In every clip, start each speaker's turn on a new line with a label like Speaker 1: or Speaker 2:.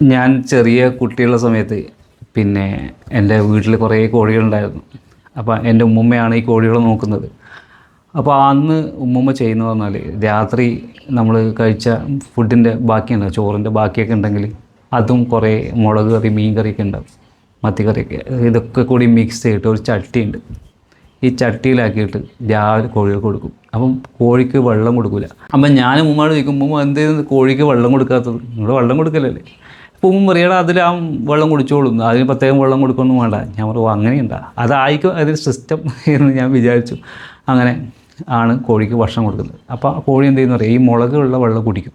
Speaker 1: ഞാൻ ചെറിയ കുട്ടിയുള്ള സമയത്ത് പിന്നെ എന്റെ വീട്ടിൽ കുറേ കോഴികളുണ്ടായിരുന്നു. അപ്പോൾ എന്റെ ഉമ്മമ്മയാണ് ഈ കോഴികളെ നോക്കുന്നത്. അപ്പോൾ അന്ന് ഉമ്മമ്മ ചെയ്യുന്ന പറഞ്ഞാൽ രാത്രി നമ്മൾ കഴിച്ച ഫുഡിന്റെ ബാക്കിയുണ്ടാവും ചോറിന്റെ ബാക്കിയൊക്കെ ഉണ്ടെങ്കിൽ അതും കുറേ മുളക് കറി മീൻ കറിയൊക്കെ ഉണ്ടാവും മത്തിക്കറിയൊക്കെ ഇതൊക്കെ കൂടി മിക്സ് ചെയ്തിട്ട് ഒരു ചട്ടിയുണ്ട് ഈ ചട്ടിയിലാക്കിയിട്ട് രാവിലെ കോഴികൾക്ക് കൊടുക്കും. അപ്പം കോഴിക്ക് വെള്ളം കൊടുക്കില്ല അപ്പം ഞാനും ഉമ്മയോട് ചോദിക്കും ഉമ്മ എന്ത് കോഴിക്ക് വെള്ളം കൊടുക്കാത്തത്? നിങ്ങൾ വെള്ളം കൊടുക്കലല്ലേ? ഉമ്മ പറയണം അതിൽ ആ വെള്ളം കുടിച്ചോളും. അതിന് പ്രത്യേകം വെള്ളം കൊടുക്കൊന്നും വേണ്ട. ഞാൻ പറഞ്ഞു അങ്ങനെയുണ്ടാ. അതായിരിക്കും അതിന്റെ സിസ്റ്റം എന്ന് ഞാൻ വിചാരിച്ചു. അങ്ങനെ ആണ് കോഴിക്ക് ഭക്ഷണം കൊടുക്കുന്നത്. അപ്പോൾ ആ കോഴി എന്ത് ചെയ്യുന്ന പറയുക ഈ മുളകുള്ള വെള്ളം കുടിക്കും.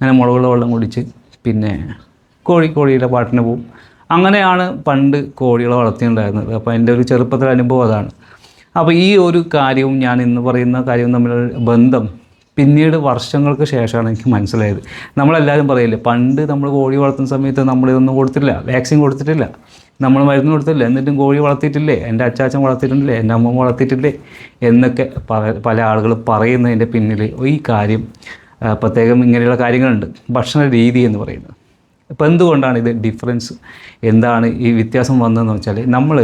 Speaker 1: അങ്ങനെ മുളകുള്ള വെള്ളം കുടിച്ച് പിന്നെ കോഴി കോഴിയുടെ പാട്ടിന് പോവും. അങ്ങനെയാണ് പണ്ട് കോഴികളെ വളർത്തിയിട്ടുണ്ടായിരുന്നത്. അപ്പോൾ എന്റെ ഒരു ചെറുപ്പത്തിലെ അനുഭവം അതാണ്. അപ്പോൾ ഈ ഒരു കാര്യവും ഞാൻ ഇന്ന് പറയുന്ന കാര്യവും തമ്മിലുള്ള ബന്ധം പിന്നീട് വർഷങ്ങൾക്ക് ശേഷമാണ് എനിക്ക് മനസ്സിലായത്. നമ്മളെല്ലാവരും പറയില്ലേ പണ്ട് നമ്മൾ കോഴി വളർത്തുന്ന സമയത്ത് നമ്മളിതൊന്നും കൊടുത്തിട്ടില്ല വാക്സിൻ കൊടുത്തിട്ടില്ല നമ്മൾ മരുന്ന് കൊടുത്തില്ല എന്നിട്ടും കോഴി വളർത്തിയിട്ടില്ലേ എന്റെ അച്ചാച്ചൻ വളർത്തിയിട്ടില്ലേ എന്റെ അമ്മ വളർത്തിയിട്ടില്ലേ എന്നൊക്കെ പല ആളുകൾ പറയുന്നതിന്റെ പിന്നിൽ ഈ കാര്യം പ്രത്യേകം ഇങ്ങനെയുള്ള കാര്യങ്ങളുണ്ട്. ഭക്ഷണ രീതി എന്ന് പറയുന്നത്. അപ്പോൾ എന്തുകൊണ്ടാണ് ഇത് ഡിഫറൻസ് എന്താണ് ഈ വ്യത്യാസം വന്നതെന്ന് വെച്ചാൽ നമ്മൾ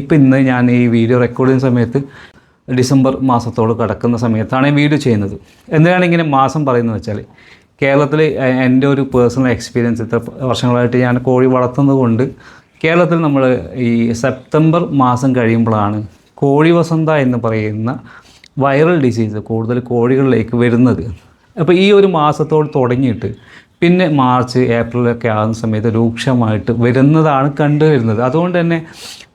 Speaker 1: ഇപ്പം ഇന്ന് ഞാൻ ഈ വീഡിയോ റെക്കോർഡ് ചെയ്യുന്ന സമയത്ത് ഡിസംബർ മാസത്തോട് കടക്കുന്ന സമയത്താണ് വീഡിയോ ചെയ്യുന്നത്. എന്തിനാണ് ഇങ്ങനെ മാസം പറയുന്നത് വെച്ചാൽ കേരളത്തിൽ എന്റെ ഒരു പേഴ്സണൽ എക്സ്പീരിയൻസ് ഇത്ര വർഷങ്ങളായിട്ട് ഞാൻ കോഴി വളർത്തുന്നത് കൊണ്ട് കേരളത്തിൽ നമ്മൾ ഈ സെപ്റ്റംബർ മാസം കഴിയുമ്പോഴാണ് കോഴി വസന്ത എന്ന് പറയുന്ന വൈറൽ ഡിസീസ് കൂടുതൽ കോഴികളിലേക്ക് വരുന്നത്. അപ്പോൾ ഈ ഒരു മാസത്തോട് തുടങ്ങിയിട്ട് പിന്നെ മാർച്ച് ഏപ്രിലൊക്കെ ആകുന്ന സമയത്ത് രൂക്ഷമായിട്ട് വരുന്നതാണ് കണ്ടുവരുന്നത്. അതുകൊണ്ട് തന്നെ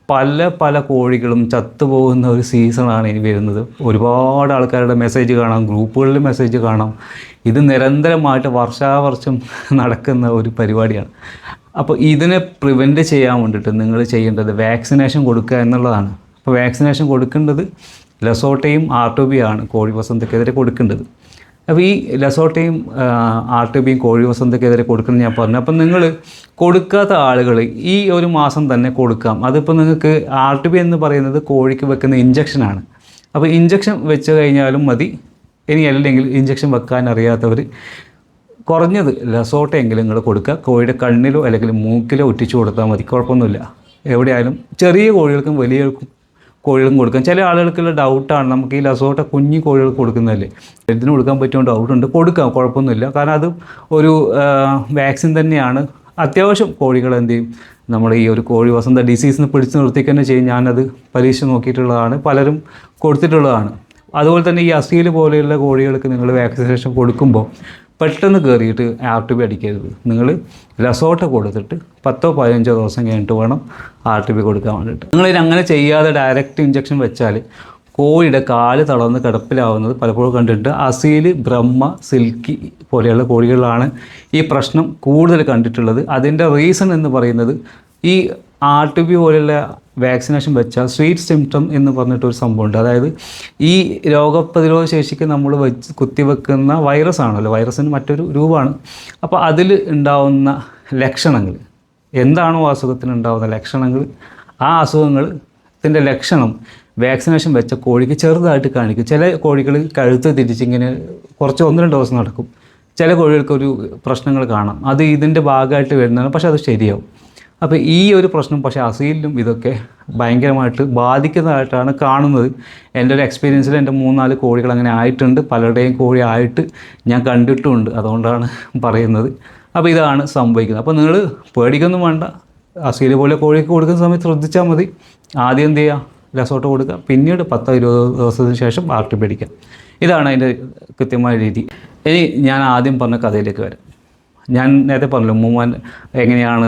Speaker 1: പല പല കോഴികളും ചത്തുപോകുന്ന ഒരു സീസണാണ് ഇനി വരുന്നത്. ഒരുപാട് ആൾക്കാരുടെ മെസ്സേജ് കാണാം ഗ്രൂപ്പുകളിൽ മെസ്സേജ് കാണാം. ഇത് നിരന്തരമായിട്ട് വർഷാവർഷം നടക്കുന്ന ഒരു പരിപാടിയാണ്. അപ്പോൾ ഇതിനെ പ്രിവെന്റ് ചെയ്യാൻ വേണ്ടിയിട്ട് നിങ്ങൾ ചെയ്യേണ്ടത് വാക്സിനേഷൻ കൊടുക്കുക എന്നുള്ളതാണ്. അപ്പോൾ വാക്സിനേഷൻ കൊടുക്കേണ്ടത് ലസോട്ടയും ആർ ടു ബി ആണ് കോഴി വസന്തക്കെതിരെ കൊടുക്കേണ്ടത്. അപ്പോൾ ഈ ലസോട്ടയും ആർ ടി ബിയും കോഴി വസന്തക്കെതിരെ കൊടുക്കണം ഞാൻ പറഞ്ഞു. അപ്പം നിങ്ങൾ കൊടുക്കാത്ത ആളുകൾ ഈ ഒരു മാസം തന്നെ കൊടുക്കാം. അതിപ്പോൾ നിങ്ങൾക്ക് ആർ ടി ബി എന്ന് പറയുന്നത് കോഴിക്ക് വെക്കുന്ന ഇഞ്ചക്ഷനാണ് അപ്പോൾ ഇഞ്ചക്ഷൻ വെച്ച് കഴിഞ്ഞാലും മതി. ഇനി അല്ലെങ്കിൽ ഇഞ്ചക്ഷൻ വെക്കാൻ അറിയാത്തവർ കുറഞ്ഞത് ലസോട്ടയെങ്കിലും നിങ്ങൾ കൊടുക്കുക. കോഴിയുടെ കണ്ണിലോ അല്ലെങ്കിൽ മൂക്കിലോ ഒറ്റിച്ചു കൊടുത്താൽ മതി. കുഴപ്പമൊന്നുമില്ല. എവിടെയായാലും ചെറിയ കോഴികൾക്കും വലിയ കോഴികൾക്കും കൊടുക്കാം. ചില ആളുകൾക്കുള്ള ഡൗട്ടാണ് നമുക്ക് ഈ ലസോട്ട കുഞ്ഞു കോഴികൾ കൊടുക്കുന്നതല്ലേ ഇതിന് കൊടുക്കാൻ പറ്റുമോ ഡൗട്ടുണ്ട് കൊടുക്കാം കുഴപ്പമൊന്നുമില്ല. കാരണം അത് ഒരു വാക്സിൻ തന്നെയാണ്. അത്യാവശ്യം കോഴികൾ എന്ത് ചെയ്യും? നമ്മൾ ഈ ഒരു കോഴി വസന്ത ഡിസീസിന് പിടിച്ചു നിർത്തിക്കുക തന്നെ ചെയ്യും ഞാനത് പരീക്ഷ നോക്കിയിട്ടുള്ളതാണ്. പലരും കൊടുത്തിട്ടുള്ളതാണ്. അതുപോലെ തന്നെ ഈ അസീൽ പോലെയുള്ള കോഴികൾക്ക് നിങ്ങൾ വാക്സിനേഷൻ കൊടുക്കുമ്പോൾ പെട്ടെന്ന് കയറിയിട്ട് ആർ ടി ബി അടിക്കരുത്. നിങ്ങൾ രസോട്ട് കൊടുത്തിട്ട് പത്തോ പതിനഞ്ചോ ദിവസം കഴിഞ്ഞിട്ട് വേണം ആർ ടി ബി കൊടുക്കാൻ വേണ്ടിയിട്ട്. നിങ്ങൾ അങ്ങനെ ചെയ്യാതെ ഡയറക്റ്റ് ഇഞ്ചക്ഷൻ വെച്ചാൽ കോഴിയുടെ കാൽ തളർന്ന് കിടപ്പിലാവുന്നത് പലപ്പോഴും കണ്ടിട്ടുണ്ട്. അസീൽ ബ്രഹ്മ സിൽക്കി പോലെയുള്ള കോഴികളിലാണ് ഈ പ്രശ്നം കൂടുതൽ കണ്ടിട്ടുള്ളത്. അതിന്റെ റീസൺ എന്ന് പറയുന്നത് ഈ ആർ ടി ബി പോലെയുള്ള വാക്സിനേഷൻ വെച്ചാൽ സ്വീറ്റ് സിംറ്റം എന്ന് പറഞ്ഞിട്ടൊരു സംഭവമുണ്ട്. അതായത് ഈ രോഗപ്രതിരോധ ശേഷിക്ക് നമ്മൾ വെച്ച് കുത്തിവെക്കുന്ന വൈറസ് ആണല്ലോ. വൈറസിന് മറ്റൊരു രൂപമാണ്. അപ്പോൾ അതിൽ ഉണ്ടാവുന്ന ലക്ഷണങ്ങൾ എന്താണോ അസുഖത്തിന് ഉണ്ടാവുന്ന ലക്ഷണങ്ങൾ ആ അസുഖങ്ങളത്തിന്റെ ലക്ഷണം വാക്സിനേഷൻ വെച്ച കോഴിക്ക് ചെറുതായിട്ട് കാണിക്കും. ചില കോഴികൾ കഴുത്ത് തിരിച്ചിങ്ങനെ കുറച്ച് ഒന്ന് രണ്ട് ദിവസം നടക്കും. ചില കോഴികൾക്കൊരു പ്രശ്നങ്ങൾ കാണാം. അത് ഇതിന്റെ ഭാഗമായിട്ട് വരുന്നതാണ്. പക്ഷേ അത് ശരിയാവും. അപ്പോൾ ഈ ഒരു പ്രശ്നം പക്ഷേ അസീലിലും ഇതൊക്കെ ഭയങ്കരമായിട്ട് ബാധിക്കുന്നതായിട്ടാണ് കാണുന്നത്. എന്റെ ഒരു എക്സ്പീരിയൻസിൽ എന്റെ മൂന്നാൽ കോഴികൾ അങ്ങനെ ആയിട്ടുണ്ട്. പലരുടെയും കോഴി ആയിട്ട് ഞാൻ കണ്ടിട്ടുമുണ്ട് അതുകൊണ്ടാണ് പറയുന്നത്. അപ്പോൾ ഇതാണ് സംഭവിക്കുന്നത്. അപ്പോൾ നിങ്ങൾ പേടിക്കൊന്നും വേണ്ട. അസീൽ പോലെ കോഴിക്ക് കൊടുക്കുന്ന സമയത്ത് ശ്രദ്ധിച്ചാൽ മതി. ആദ്യം എന്ത് ചെയ്യുക ലസോട്ട് കൊടുക്കുക. പിന്നീട് പത്തോ ഇരുപതോ ദിവസത്തിന് ശേഷം ആർട്ടി പേടിക്കുക ഇതാണ് അതിന്റെ കൃത്യമായ രീതി. ഇനി ഞാൻ ആദ്യം പറഞ്ഞ കഥയിലേക്ക് വരാം. ഞാൻ നേരത്തെ പറഞ്ഞല്ലോ ഉമ്മുമാൻ എങ്ങനെയാണ്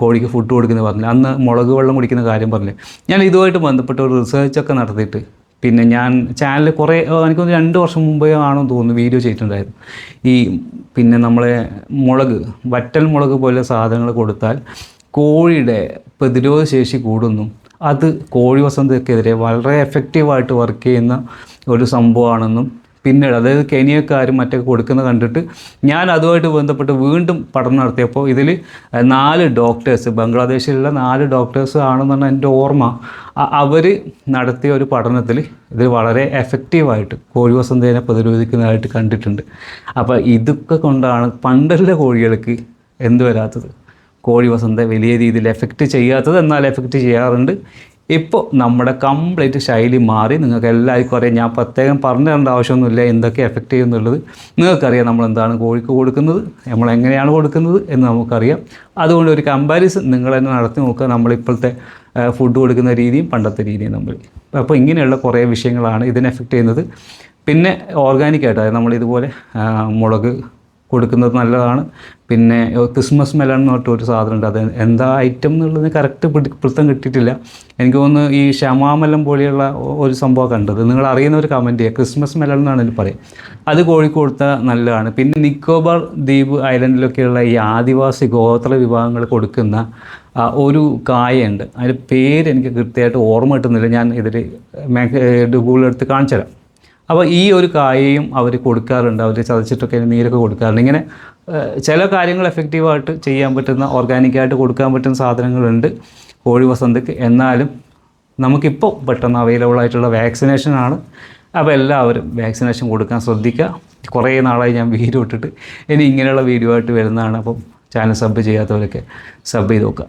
Speaker 1: കോഴിക്ക് ഫുഡ് കൊടുക്കുന്നത് പറഞ്ഞില്ല അന്ന് മുളക് വെള്ളം കുടിക്കുന്ന കാര്യം പറഞ്ഞില്ലേ. ഞാൻ ഇതുമായിട്ട് ബന്ധപ്പെട്ട് ഒരു റിസർച്ചൊക്കെ നടത്തിയിട്ട് പിന്നെ ഞാൻ ചാനൽ കുറേ എനിക്കൊന്ന് രണ്ട് വർഷം മുമ്പേ ആണോ തോന്നുന്നു വീഡിയോ ചെയ്തിട്ടുണ്ടായിരുന്നു ഈ പിന്നെ നമ്മളെ മുളക് വറ്റൽ മുളക് പോലെ സാധനങ്ങൾ കൊടുത്താൽ കോഴിയുടെ പ്രതിരോധ ശേഷി കൂടുന്നു. അത് കോഴി വസന്തക്കെതിരെ വളരെ എഫക്റ്റീവായിട്ട് വർക്ക് ചെയ്യുന്ന ഒരു സംഭവമാണെന്നും പിന്നീട് അതായത് കെനിയക്കാരും മറ്റൊക്കെ കൊടുക്കുന്നത് കണ്ടിട്ട് ഞാൻ അതുമായിട്ട് ബന്ധപ്പെട്ട് വീണ്ടും പഠനം നടത്തിയപ്പോൾ ഇതിൽ നാല് ഡോക്ടേഴ്സ് ബംഗ്ലാദേശിലുള്ള നാല് ഡോക്ടേഴ്സ് ആണെന്നാണ് എന്റെ ഓർമ്മ. അവർ നടത്തിയ ഒരു പഠനത്തിൽ ഇത് വളരെ എഫക്റ്റീവായിട്ട് കോഴി വസന്തേനെ പ്രതിരോധിക്കുന്നതായിട്ട് കണ്ടിട്ടുണ്ട്. അപ്പോൾ ഇതൊക്കെ കൊണ്ടാണ് പണ്ടുള്ള കോഴികൾക്ക് എന്ത് വരാത്തത്? കോഴി വസന്ത വലിയ രീതിയിൽ എഫക്റ്റ് ചെയ്യാത്തത് എന്നാൽ എഫക്റ്റ് ചെയ്യാറുണ്ട്. ഇപ്പോൾ നമ്മുടെ കംപ്ലീറ്റ് ശൈലി മാറി. നിങ്ങൾക്ക് എല്ലാവർക്കും അറിയാം. ഞാൻ പ്രത്യേകം പറഞ്ഞു തരേണ്ട ആവശ്യമൊന്നുമില്ല. എന്തൊക്കെ എഫക്റ്റ് ചെയ്യുന്നുള്ളത്. നിങ്ങൾക്കറിയാം നമ്മൾ എന്താണ് കോഴിക്ക് കൊടുക്കുന്നത് നമ്മൾ എങ്ങനെയാണ് കൊടുക്കുന്നത് എന്ന് നമുക്കറിയാം. അതുകൊണ്ട് ഒരു കമ്പാരിസൺ നിങ്ങൾ തന്നെ നടത്തി നോക്കുക. നമ്മളിപ്പോഴത്തെ ഫുഡ് കൊടുക്കുന്ന രീതിയും പണ്ടത്തെ രീതിയും നമ്മൾ അപ്പോൾ ഇങ്ങനെയുള്ള കുറേ വിഷയങ്ങളാണ് ഇതിനെ എഫക്റ്റ് ചെയ്യുന്നത്. പിന്നെ ഓർഗാനിക്കായിട്ട് അതായത് നമ്മളിതുപോലെ ഇതുപോലെ മുളക് കൊടുക്കുന്നത് നല്ലതാണ്. പിന്നെ ക്രിസ്മസ് മെലൺ എന്ന് പറഞ്ഞിട്ട് ഒരു സാധനം ഉണ്ട്. അത് എന്താ ഐറ്റം എന്നുള്ളത് കറക്റ്റ് പിടി പിടുത്തം കിട്ടിയിട്ടില്ല. എനിക്ക് തോന്നുന്നു ഈ ഷമാമലം പോലെയുള്ള ഒരു സംഭവം കണ്ടത്. നിങ്ങൾ അറിയുന്ന ഒരു കമന്റ് ചെയ്യുക. ക്രിസ്മസ് മെലൺ എന്നാണ് ഇതിൽ പറയും അത് കോഴിക്കോടുത്ത നല്ലതാണ്. പിന്നെ നിക്കോബാർ ദ്വീപ് ഐലൻഡിലൊക്കെയുള്ള ഈ ആദിവാസി ഗോത്ര വിഭാഗങ്ങൾ കൊടുക്കുന്ന ഒരു കായുണ്ട് അതിന്റെ പേര് എനിക്ക് കൃത്യമായിട്ട് ഓർമ്മ കിട്ടുന്നില്ല. ഞാൻ ഇതിൽ ഗൂഗിളെടുത്ത് കാണിച്ചു തരാം അപ്പോൾ ഈ ഒരു കായയും അവർ കൊടുക്കാറുണ്ട്. അവർ ചതച്ചിട്ടൊക്കെ നീരൊക്കെ കൊടുക്കാറുണ്ട്. ഇങ്ങനെ ചില കാര്യങ്ങൾ എഫക്റ്റീവായിട്ട് ചെയ്യാൻ പറ്റുന്ന ഓർഗാനിക്കായിട്ട് കൊടുക്കാൻ പറ്റുന്ന സാധനങ്ങളുണ്ട് കോഴി വസന്തക്ക്. എന്നാലും നമുക്കിപ്പോൾ പെട്ടെന്ന് അവൈലബിൾ ആയിട്ടുള്ള വാക്സിനേഷനാണ് അപ്പോൾ എല്ലാവരും വാക്സിനേഷൻ കൊടുക്കാൻ ശ്രദ്ധിക്കുക. കുറേ നാളായി ഞാൻ വീഡിയോ ഇട്ടിട്ട്. ഇനി ഇങ്ങനെയുള്ള വീഡിയോ ആയിട്ട് വരുന്നതാണ്. അപ്പം ചാനൽ സബ് ചെയ്യാത്തവരൊക്കെ സബ് ചെയ്ത് നോക്കുക.